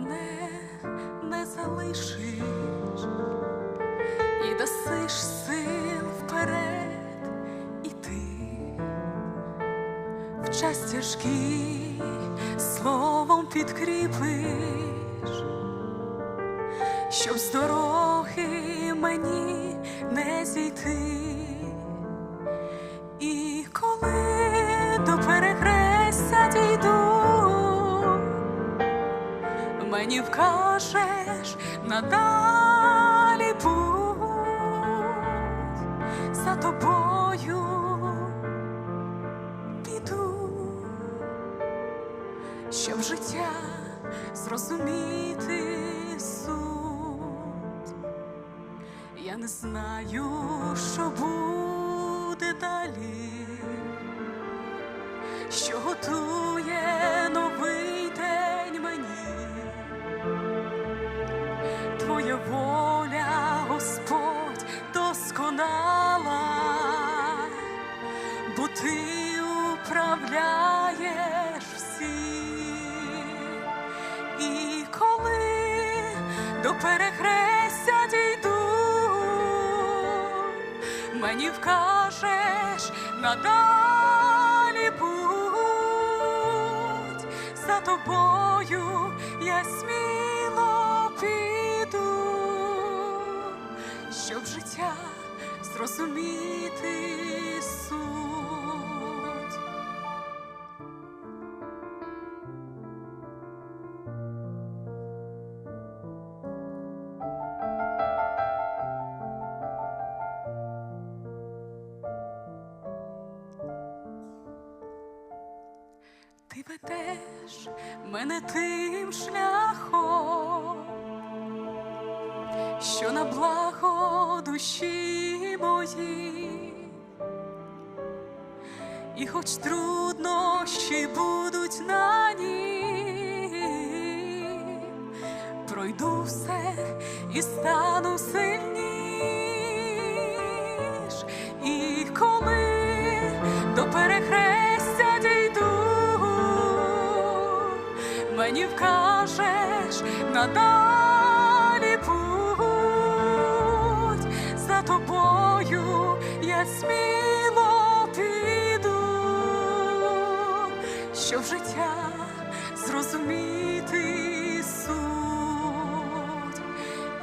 мене не залишиш. І дасиш сил вперед іти. В час тяжкий словом підкріпиш, щоб з дороги мені мені вкажеш надалі путь за тобою піду, щоб життя зрозуміти суть. Я не знаю, що буде далі, що готує Твоя воля, Господь, досконала, бо ти управляєш всім. І коли до перехрестя дійду, мені вкажеш надалі путь за тобою я сміло Ти ведеш мене тим шляхом, що на благо душі мої, і хоч труднощі будуть на ній, пройду все і стану сильніш, і коли до перехрестя мені вкажеш надалі путь за тобою я сміло піду, щоб життя зрозуміти суть.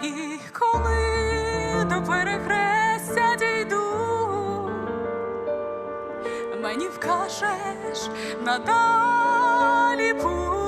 І коли до перехрестя дійду, мені вкажеш надалі путь